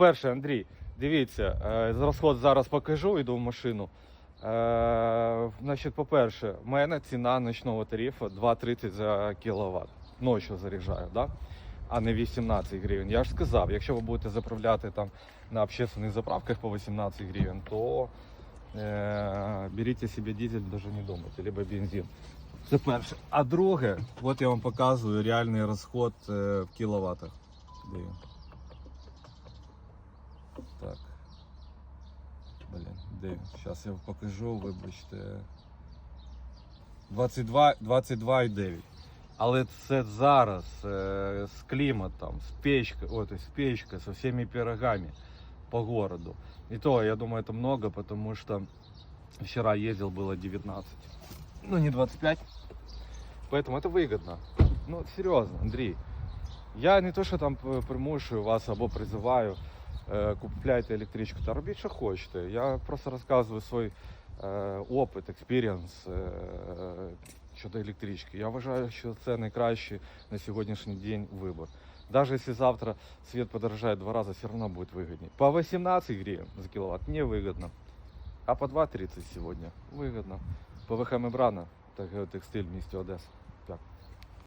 По-перше, Андрій, дивіться, е, розход зараз покажу, йду в машину. Е, значить, по-перше, в мене ціна ночного тарифу 2,30 за кіловат. Ночі заряджаю, да? а не 18 гривень. Я ж сказав, якщо ви будете заправляти там на общественних заправках по 18 гривень, то е, беріть собі дизель, навіть не думайте, либо бензин. Це перше. А друге, от я вам показую реальний розход е, в кіловатах. Де він? Так. Блін, де він? Зараз я покажу, вибачте. 22, 22,9. Але це зараз е, з кліматом, з печкою, ой, то есть з печкой, со всеми пирогами по городу. И то, я думаю, это много, потому что вчера ездил, было 19. Ну, не 25. Поэтому это выгодно. Ну, серьезно, Андрей. Я не то, що там п- примушую вас або призиваю, е, купляйте електричку та робіть, що хочете. Я просто розказую свій е, опит, експірієнс е, щодо електрички. Я вважаю, що це найкращий на сьогоднішній день вибір. Даже если завтра свет подорожает в два раза, все равно будет выгоднее. По 18 гривен за киловатт невыгодно. А по 2,30 сегодня выгодно. ПВХ Мембрана, так, текстиль в місті Одеса.